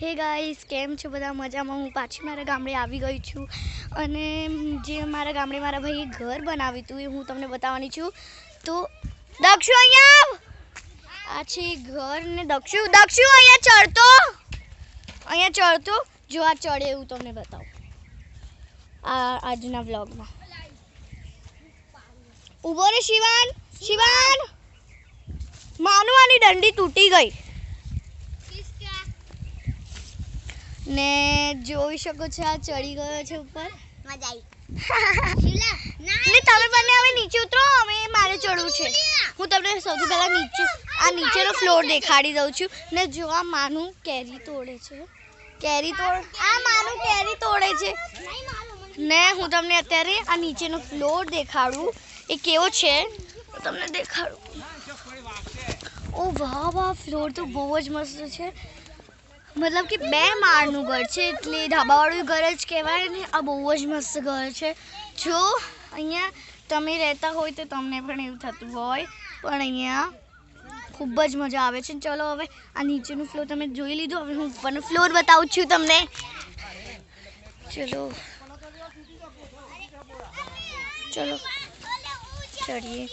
હે ગાઈસ, કેમ છો બધા? મજામાં હું પાછી મારા ગામડે આવી ગઈ છું. અને જે મારા ગામડે મારા ભાઈએ ઘર બનાવ્યું હતું એ હું તમને બતાવવાની છું. તો દક્ષુ અહીંયા આ છે ઘર ને દક્ષુ દક્ષુ અહીંયા ચડતો! અહીંયા ચડતો? જો આ ચડે એવું તમને બતાવું. આ આજના વ્લોગમાં. ઊભો રે શિવાન શિવાન! માનવાની દંડી તૂટી ગઈ. ને જોઈ શકો છો આ ચડી ગયો છે ઉપર. ને તમે બંને હવે નીચે ઉતરો હવે મારે ચડવું છે. હું તમને સૌથી પહેલાં નીચે આ નીચેનો ફ્લોર દેખાડી દઉં છું. ને જો આ માનું કેરી તોડે છે. કેરી તોડ આ માનું કેરી તોડે છે. ને હું તમને અત્યારે આ નીચેનો ફ્લોર દેખાડું. એ કેવો છે? તમને દેખાડું. ઓ વાહ વાહ ફ્લોર તો બહુ જ મસ્ત છે. મતલબ કે બે માળનું ઘર છે, એટલે ધાબાવાળું ઘર જ કહેવાય ને, આ બહુ જ મસ્ત ઘર છે. જો, અહીંયા તમે રહેતા હોય તો તમને પણ એવું થતું હોય, પણ અહીંયા ખૂબ જ મજા આવે છે. ચલો હવે આ નીચેનું ફ્લોર તમે જોઈ લીધું, હવે હું ઉપરનો ફ્લોર બતાવું છું તમને. ચલો. ચલો. ચડીએ.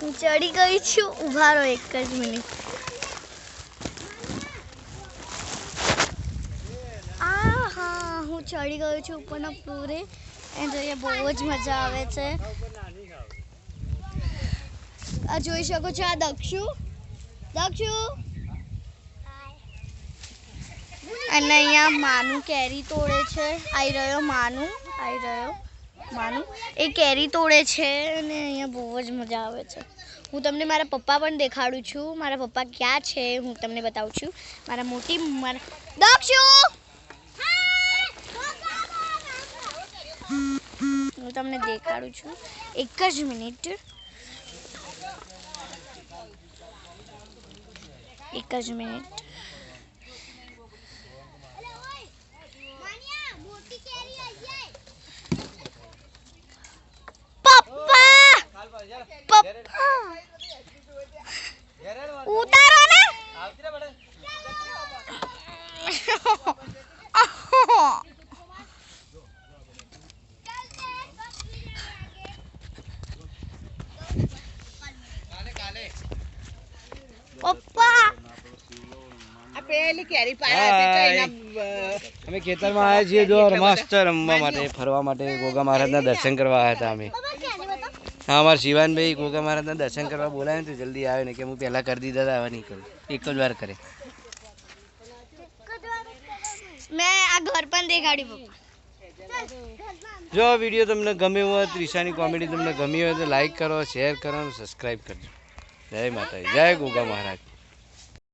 હું ચડી ગઈ છું. ઊભા રહો એક જ મિનિટ આ હા હું ચડી ગયો છું ઉપરના પૂરે. એ જોઈએ બહુ જ મજા આવે છે. આ જોઈ શકો છો આ દક્ષુ. દક્ષુ. અને અહીંયા માનું કેરી તોડે છે. આવી રહ્યો માનું. આવી રહ્યો. માનું. એ કેરી તોડે છે અને અહીંયા બહુ જ મજા આવે છે. હું તમને મારા પપ્પા પણ દેખાડું છું. મારા પપ્પા ક્યાં છે હું તમને બતાવું છું. મારા મોટી મારા દક્ષુ! હું તમને દેખાડું છું. એક જ મિનિટ. એક જ મિનિટ. પપ્પા ઉતારો ને પપ્પા આ પેલી કેરી પાડે છે તો હાય. એના અમે ખેતરમાં આવ્યા છીએ જો મસ્ત રમવા માટે ફરવા માટે ગોગા મહારાજના દર્શન કરવા આવ્યા હતા અમે. હા અમારા શિવાનભાઈ ગોગા મહારાજના દર્શન કરવા બોલાવે ને તો જલ્દી આવે ને કે હું પહેલાં કરી દીધા હતા હવે નહીં કરું. એક જ વાર કરે. મેં આ ઘર પણ દેખાડ્યું જો વીડિયો તમને ગમ્યો હોય ત્રિશાની કોમેડી તમને ગમી હોય તો લાઈક કરો શેર કરો અને સબસ્ક્રાઈબ કરજો. જય માતાજી. જય ગોગા મહારાજ.